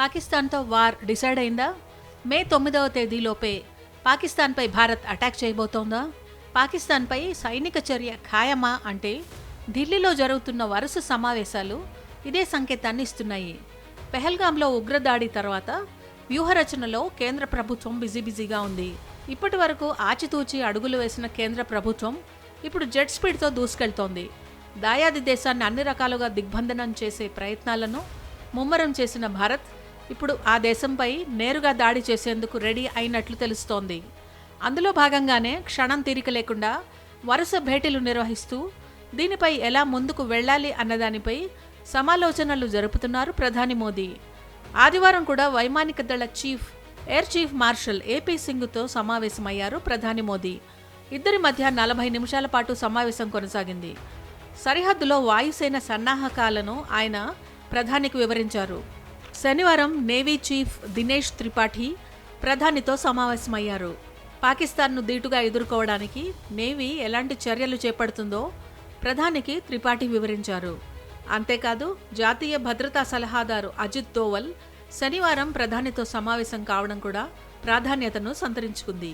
పాకిస్తాన్తో war decide అయిందా? మే తొమ్మిదవ తేదీలోపే పాకిస్తాన్పై భారత్ అటాక్ చేయబోతోందా? పాకిస్తాన్పై సైనిక చర్య ఖాయమా అంటే ఢిల్లీలో జరుగుతున్న వరుస సమావేశాలు ఇదే సంకేతాన్ని ఇస్తున్నాయి. పెహల్గాంలో ఉగ్రదాడి తర్వాత వ్యూహరచనలో కేంద్ర ప్రభుత్వం బిజీ బిజీగా ఉంది. ఇప్పటి వరకు ఆచితూచి అడుగులు వేసిన కేంద్ర ప్రభుత్వం ఇప్పుడు జెట్ స్పీడ్తో దూసుకెళ్తోంది. దాయాది దేశాన్ని అన్ని రకాలుగా దిగ్బంధనం చేసే ప్రయత్నాలను ముమ్మరం చేసిన భారత్ ఇప్పుడు ఆ దేశంపై నేరుగా దాడి చేసేందుకు రెడీ అయినట్లు తెలుస్తోంది. అందులో భాగంగానే క్షణం తీరిక లేకుండా వరుస భేటీలు నిర్వహిస్తూ దీనిపై ఎలా ముందుకు వెళ్ళాలి అన్నదానిపై సమాలోచనలు జరుపుతున్నారు ప్రధాని మోదీ. ఆదివారం కూడా వైమానిక దళ chief air chief marshal AP సింగ్తో సమావేశమయ్యారు ప్రధాని మోదీ. ఇద్దరి మధ్య నలభై నిమిషాల పాటు సమావేశం కొనసాగింది. సరిహద్దులో వాయుసేన సన్నాహకాలను ఆయన ప్రధానికి వివరించారు. శనివారం నేవీ చీఫ్ దినేష్ త్రిపాఠి ప్రధానితో సమావేశమయ్యారు. పాకిస్తాన్ను దీటుగా ఎదుర్కోవడానికి నేవీ ఎలాంటి చర్యలు చేపడుతుందో ప్రధానికి త్రిపాఠి వివరించారు. అంతేకాదు జాతీయ భద్రతా సలహాదారు అజిత్ దోవల్ శనివారం ప్రధానితో సమావేశం కావడం కూడా ప్రాధాన్యతను సంతరించుకుంది.